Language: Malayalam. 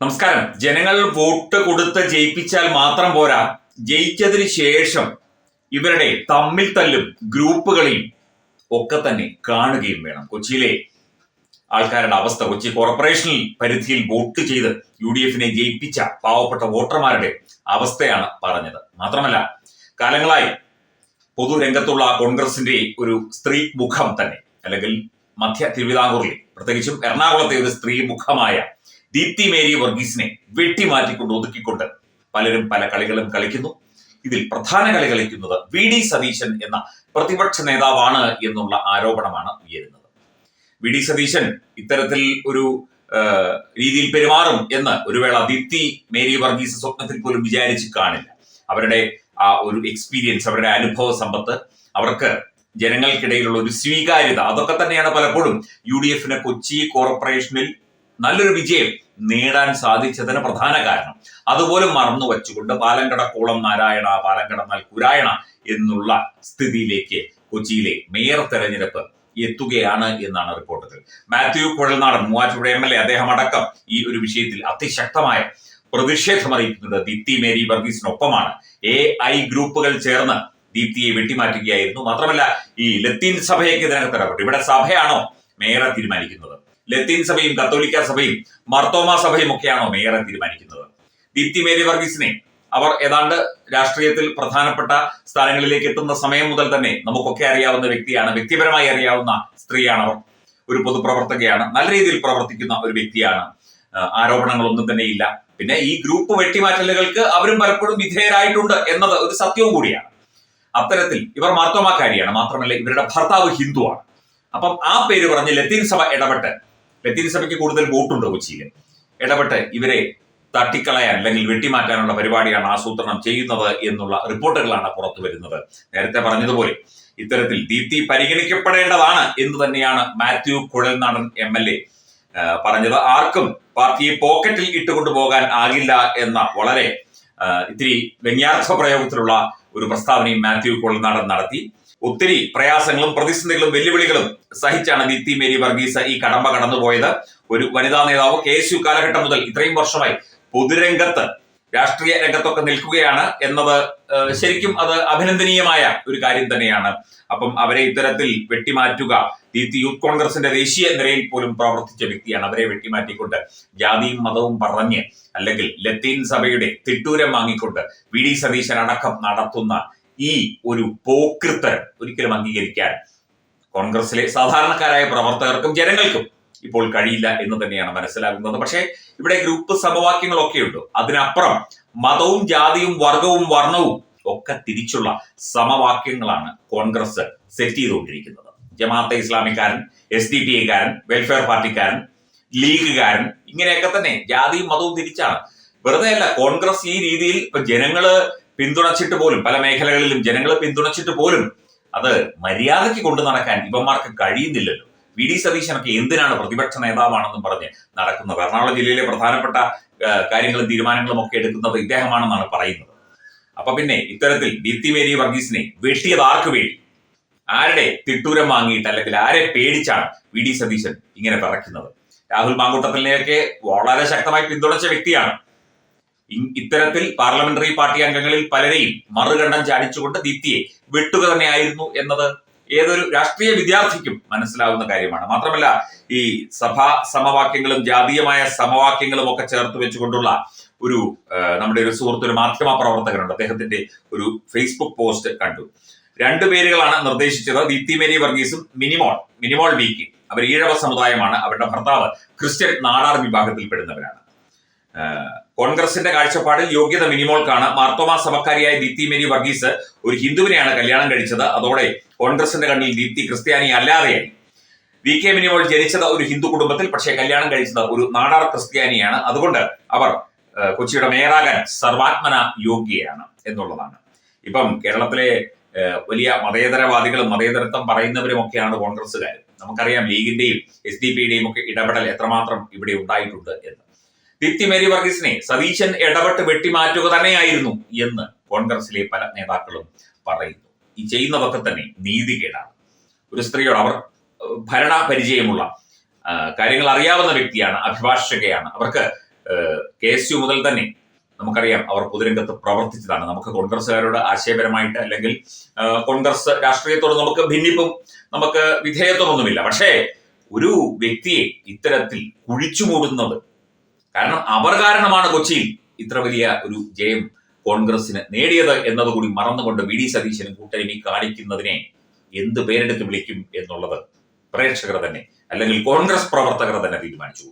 നമസ്കാരം. ജനങ്ങൾ വോട്ട് കൊടുത്ത് ജയിപ്പിച്ചാൽ മാത്രം പോരാ. ജയിച്ചതിന് ശേഷം ഇവരുടെ തമ്മിൽ തല്ലും ഗ്രൂപ്പുകളെയും ഒക്കെ തന്നെ കാണുകയും വേണം. കൊച്ചിയിലെ ആൾക്കാരുടെ അവസ്ഥ കൊച്ചി കോർപ്പറേഷനിൽ പരിധിയിൽ വോട്ട് ചെയ്ത് യു ഡി എഫിനെ ജയിപ്പിച്ച പാവപ്പെട്ട വോട്ടർമാരുടെ അവസ്ഥയാണ് പറഞ്ഞത്. മാത്രമല്ല കാലങ്ങളായി പൊതുരംഗത്തുള്ള കോൺഗ്രസിന്റെ ഒരു സ്ത്രീ മുഖം തന്നെ അല്ലെങ്കിൽ മധ്യ തിരുവിതാംകൂറിൽ പ്രത്യേകിച്ചും എറണാകുളത്തെ ഒരു സ്ത്രീ മുഖമായ ദീപ്തി മേരി വർഗീസിനെ വെട്ടിമാറ്റിക്കൊണ്ട് ഒതുക്കിക്കൊണ്ട് പലരും പല കളികളും കളിക്കുന്നു. ഇതിൽ പ്രധാന കളി കളിക്കുന്നത് വി ഡി സതീശൻ എന്ന പ്രതിപക്ഷ നേതാവാണ് എന്നുള്ള ആരോപണമാണ് ഉയരുന്നത്. വി ഡി സതീശൻ ഇത്തരത്തിൽ ഒരു രീതിയിൽ പെരുമാറും എന്ന് ഒരു വേള ദീപ്തി മേരി വർഗീസ് സ്വപ്നത്തിൽ പോലും വിചാരിച്ച് കാണില്ല. അവരുടെ ആ ഒരു എക്സ്പീരിയൻസ് അവരുടെ അനുഭവ സമ്പത്ത് അവർക്ക് ജനങ്ങൾക്കിടയിലുള്ള ഒരു സ്വീകാര്യത അതൊക്കെ തന്നെയാണ് പലപ്പോഴും യു ഡി എഫിന് കൊച്ചി കോർപ്പറേഷനിൽ നല്ലൊരു വിജയം നേടാൻ സാധിച്ചതിന് പ്രധാന കാരണം. അതുപോലെ മറന്നു വച്ചുകൊണ്ട് പാലങ്കട കോളം നാരായണ പാലങ്കട എന്നാൽ കുരായണ എന്നുള്ള സ്ഥിതിയിലേക്ക് കൊച്ചിയിലെ മേയർ തെരഞ്ഞെടുപ്പ് എത്തുകയാണ് എന്നാണ് റിപ്പോർട്ടുകൾ Mathew Kuzhalnadan Muvattupuzha M L A അദ്ദേഹം അടക്കം ഈ ഒരു വിഷയത്തിൽ അതിശക്തമായ പ്രതിഷേധം അറിയിക്കുന്നത് ദീപ്തി മേരി വർഗീസിനൊപ്പമാണ്. എ ഐ ഗ്രൂപ്പുകൾ ചേർന്ന് ദീപ്തിയെ വെട്ടിമാറ്റുകയായിരുന്നു. മാത്രമല്ല ഈ ലത്തീൻ സഭയൊക്കെ ഇതിനകത്ത് ഇടപെട്ടു ഇവിടെ സഭയാണോ മേയറെ തീരുമാനിക്കുന്നത്? ലത്തീൻ സഭയും കത്തോലിക്ക സഭയും മർത്തോമ സഭയും ഒക്കെയാണോ മേയറെ തീരുമാനിക്കുന്നത്? ദീപ്തി മേരി വർഗീസിനെ അവർ ഏതാണ്ട് രാഷ്ട്രീയത്തിൽ പ്രധാനപ്പെട്ട സ്ഥാനങ്ങളിലേക്ക് എത്തുന്ന സമയം മുതൽ തന്നെ നമുക്കൊക്കെ അറിയാവുന്ന വ്യക്തിയാണ് വ്യക്തിപരമായി അറിയാവുന്ന സ്ത്രീയാണ് അവർ. ഒരു പൊതുപ്രവർത്തകയാണ് നല്ല രീതിയിൽ പ്രവർത്തിക്കുന്ന ഒരു വ്യക്തിയാണ്. ആരോപണങ്ങളൊന്നും തന്നെ ഇല്ല. പിന്നെ ഈ ഗ്രൂപ്പ് വെട്ടിമാറ്റലുകൾക്ക് അവരും പലപ്പോഴും വിധേയരായിട്ടുണ്ട് എന്നത് ഒരു സത്യവും കൂടിയാണ്. അത്തരത്തിൽ ഇവർ മാർത്തോമാക്കാരിയാണ് മാത്രമല്ല ഇവരുടെ ഭർത്താവ് ഹിന്ദുവാണ്. അപ്പം ആ പേര് പറഞ്ഞ് ലത്തീൻ സഭ ഇടപെട്ട് ലത്തീൻ സഭയ്ക്ക് കൂടുതൽ വോട്ടുണ്ട് കൊച്ചിയിൽ ഇടപെട്ട് ഇവരെ തട്ടിക്കളയാൻ അല്ലെങ്കിൽ വെട്ടിമാറ്റാനുള്ള പരിപാടിയാണ് ആസൂത്രണം ചെയ്യുന്നത് എന്നുള്ള റിപ്പോർട്ടുകളാണ് പുറത്തു വരുന്നത്. നേരത്തെ പറഞ്ഞതുപോലെ ഇത്തരത്തിൽ ദീപ്തി പരിഗണിക്കപ്പെടേണ്ടതാണ് എന്ന് തന്നെയാണ് Mathew Kuzhalnadan M L A പറഞ്ഞത്. ആർക്കും പാർട്ടിയെ പോക്കറ്റിൽ ഇട്ടുകൊണ്ടു പോകാൻ ആകില്ല എന്ന വളരെ ഇത്തിരി വ്യംഗ്യാർത്ഥ പ്രയോഗത്തിലുള്ള ഒരു പ്രസ്താവനയും മാത്യു കുഴൽനാടൻ നടത്തി. ഒത്തിരി പ്രയാസങ്ങളും പ്രതിസന്ധികളും വെല്ലുവിളികളും സഹിച്ചാണ് ദീപ്തി മേരി വർഗീസ് ഈ കടമ്പ കടന്നുപോയത്. ഒരു വനിതാ നേതാവ് കെ എസ് യു കാലഘട്ടം മുതൽ ഇത്രയും വർഷമായി പൊതുരംഗത്ത് രാഷ്ട്രീയ രംഗത്തൊക്കെ നിൽക്കുകയാണ് എന്നത് ശരിക്കും അത് അഭിനന്ദനീയമായ ഒരു കാര്യം തന്നെയാണ്. അപ്പം അവരെ ഇത്തരത്തിൽ വെട്ടിമാറ്റുക ദീപ്തി യൂത്ത് കോൺഗ്രസിന്റെ ദേശീയ നിരയിൽ പോലും പ്രവർത്തിച്ച വ്യക്തിയാണ്. അവരെ വെട്ടിമാറ്റിക്കൊണ്ട് ജാതിയും മതവും പറഞ്ഞ് അല്ലെങ്കിൽ ലത്തീൻ സഭയുടെ തിട്ടൂരം വാങ്ങിക്കൊണ്ട് വി ഡി സതീശൻ അടക്കം നടത്തുന്ന ഈ ഒരു പോക്കൃത്തരം ഒരിക്കലും അംഗീകരിക്കാൻ കോൺഗ്രസിലെ സാധാരണക്കാരായ പ്രവർത്തകർക്കും ജനങ്ങൾക്കും ഇപ്പോൾ കഴിയില്ല എന്ന് തന്നെയാണ് മനസ്സിലാകുന്നത്. പക്ഷേ ഇവിടെ ഗ്രൂപ്പ് സമവാക്യങ്ങളൊക്കെയുണ്ട് അതിനപ്പുറം മതവും ജാതിയും വർഗവും വർണവും ഒക്കെ തിരിച്ചുള്ള സമവാക്യങ്ങളാണ് കോൺഗ്രസ് സെറ്റ് ചെയ്തുകൊണ്ടിരിക്കുന്നത്. ജമാഅത്തെ ഇസ്ലാമിക്കാരൻ എസ് ഡി പി ഐക്കാരൻ വെൽഫെയർ പാർട്ടിക്കാരൻ ലീഗുകാരൻ ഇങ്ങനെയൊക്കെ തന്നെ ജാതിയും മതവും തിരിച്ചാണ്. വെറുതെ അല്ല കോൺഗ്രസ് ഈ രീതിയിൽ ഇപ്പൊ ജനങ്ങൾ പിന്തുണച്ചിട്ട് പോലും പല മേഖലകളിലും ജനങ്ങളെ പിന്തുണച്ചിട്ട് പോലും അത് മര്യാദയ്ക്ക് കൊണ്ടു നടക്കാൻ ഇവന്മാർക്ക് കഴിയുന്നില്ലല്ലോ. വി ഡി സതീശനൊക്കെ എന്തിനാണ് പ്രതിപക്ഷ നേതാവാണെന്നും പറഞ്ഞ് നടക്കുന്നത്? എറണാകുളം ജില്ലയിലെ പ്രധാനപ്പെട്ട കാര്യങ്ങളും തീരുമാനങ്ങളും ഒക്കെ എടുക്കുന്നത് ഇദ്ദേഹമാണെന്നാണ് പറയുന്നത്. അപ്പൊ പിന്നെ ഇത്തരത്തിൽ ദീപ്തി മേരി വർഗീസിനെ വെട്ടിയത് ആർക്ക് വേണ്ടി? ആരുടെ തിട്ടൂരം വാങ്ങിയിട്ട് അല്ലെങ്കിൽ ആരെ പേടിച്ചാണ് വി ഡി സതീശൻ ഇങ്ങനെ പറക്കുന്നത് രാഹുൽ മാങ്കൂട്ടത്തിനെയൊക്കെ വളരെ ശക്തമായി പിന്തുണച്ച വ്യക്തിയാണ് ഇത്തരത്തിൽ പാർലമെന്ററി പാർട്ടി അംഗങ്ങളിൽ പലരെയും മറുകണ്ഠം ചാടിച്ചുകൊണ്ട് ദീപ്തിയെ വെട്ടുക തന്നെയായിരുന്നു എന്നത് ഏതൊരു രാഷ്ട്രീയ വിദ്യാർത്ഥിക്കും മനസ്സിലാവുന്ന കാര്യമാണ്. മാത്രമല്ല ഈ സഭാ സമവാക്യങ്ങളും ജാതീയമായ സമവാക്യങ്ങളും ഒക്കെ ചേർത്ത് വെച്ചുകൊണ്ടുള്ള ഒരു നമ്മുടെ ഒരു സുഹൃത്ത് ഒരു മാധ്യമ പ്രവർത്തകനുണ്ട്. അദ്ദേഹത്തിന്റെ ഒരു ഫേസ്ബുക്ക് പോസ്റ്റ് കണ്ടു. രണ്ടു പേരുകളാണ് നിർദ്ദേശിച്ചത്. ദീപ്തി മേരി വർഗീസും മിനിമോൾ മിനിമോൾ വീക്കി. അവർ ഈഴവ സമുദായമാണ്. അവരുടെ ഭർത്താവ് ക്രിസ്ത്യൻ നാടാർ വിഭാഗത്തിൽപ്പെടുന്നവരാണ്. കോൺഗ്രസിന്റെ കാഴ്ചപ്പാടിൽ യോഗ്യത മിനിമോൾക്കാണ് മാർത്തോമ സഭക്കാരിയായ ദീപ്തി മേരി വർഗീസ് ഒരു ഹിന്ദുവിനെയാണ് കല്യാണം കഴിച്ചത്. അതോടെ കോൺഗ്രസിന്റെ കണ്ണിൽ ദീപ്തി ക്രിസ്ത്യാനി അല്ലാതെയായി. വി കെ മിനിമോൾ ജനിച്ചത് ഒരു ഹിന്ദു കുടുംബത്തിൽ പക്ഷേ കല്യാണം കഴിച്ചത് ഒരു നാടാർ ക്രിസ്ത്യാനിയാണ്. അതുകൊണ്ട് അവർ കൊച്ചിയുടെ മേയറാകാൻ സർവാത്മന യോഗ്യയാണ് എന്നുള്ളതാണ്. ഇപ്പം കേരളത്തിലെ വലിയ മതേതരവാദികളും മതേതരത്വം പറയുന്നവരും ഒക്കെയാണ് കോൺഗ്രസ്സുകാർ നമുക്കറിയാം ലീഗിന്റെയും എസ് ഡി പിയുടെയും ഒക്കെ ഇടപെടൽ എത്രമാത്രം ഇവിടെ ഉണ്ടായിട്ടുണ്ട് എന്ന്. ദീപ്തി മേരി വർഗീസിനെ സതീശൻ ഇടപെട്ട് വെട്ടിമാറ്റുക തന്നെയായിരുന്നു എന്ന് കോൺഗ്രസിലെ പല നേതാക്കളും പറയുന്നു. ഈ ചെയ്യുന്നതൊക്കെ തന്നെ നീതികേടാണ്. ഒരു സ്ത്രീയോട് അവർ ഭരണ പരിചയമുള്ള കാര്യങ്ങൾ അറിയാവുന്ന വ്യക്തിയാണ് അഭിഭാഷകയാണ്. അവർക്ക് കെ എസ് യു മുതൽ തന്നെ നമുക്കറിയാം അവർ പൊതുരംഗത്ത് പ്രവർത്തിച്ചതാണ്. നമുക്ക് കോൺഗ്രസ്സുകാരോട് ആശയപരമായിട്ട് അല്ലെങ്കിൽ കോൺഗ്രസ് രാഷ്ട്രീയത്തോട് നമുക്ക് ഭിന്നിപ്പും നമുക്ക് വിധേയത്വമൊന്നുമില്ല. പക്ഷേ ഒരു വ്യക്തിയെ ഇത്തരത്തിൽ കുഴിച്ചു മൂടുന്നത് കാരണം അവർ കാരണമാണ് കൊച്ചിയിൽ ഇത്ര വലിയ ഒരു ജയം കോൺഗ്രസിന് നേടിയത് എന്നതുകൂടി മറന്നുകൊണ്ട് വി ഡി സതീശനും കൂട്ടരിമി കാണിക്കുന്നതിനെ എന്ത് പേരെടുത്ത് വിളിക്കും എന്നുള്ളത് പ്രേക്ഷകർ തന്നെ അല്ലെങ്കിൽ കോൺഗ്രസ് പ്രവർത്തകർ തന്നെ തീരുമാനിച്ചു